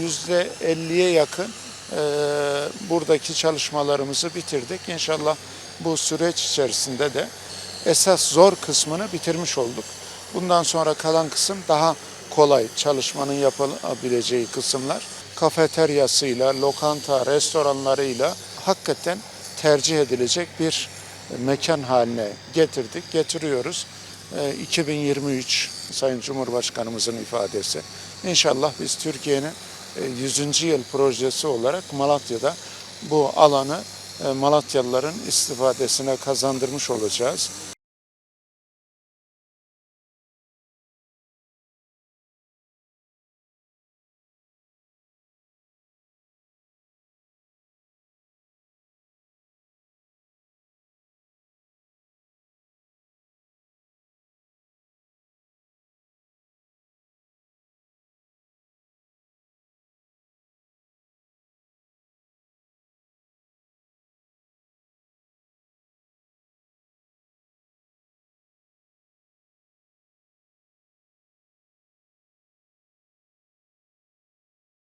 yüzde 50'ye yakın e, buradaki çalışmalarımızı bitirdik. İnşallah bu süreç içerisinde de esas zor kısmını bitirmiş olduk. Bundan sonra kalan kısım daha kolay çalışmanın yapılabileceği kısımlar. Kafeteryasıyla, lokanta, restoranlarıyla hakikaten tercih edilecek bir mekan haline getirdik, getiriyoruz. Ee, 2023 Sayın Cumhurbaşkanımızın ifadesi. İnşallah biz Türkiye'nin e, 100. yıl projesi olarak Malatya'da bu alanı e, Malatyalıların istifadesine kazandırmış olacağız.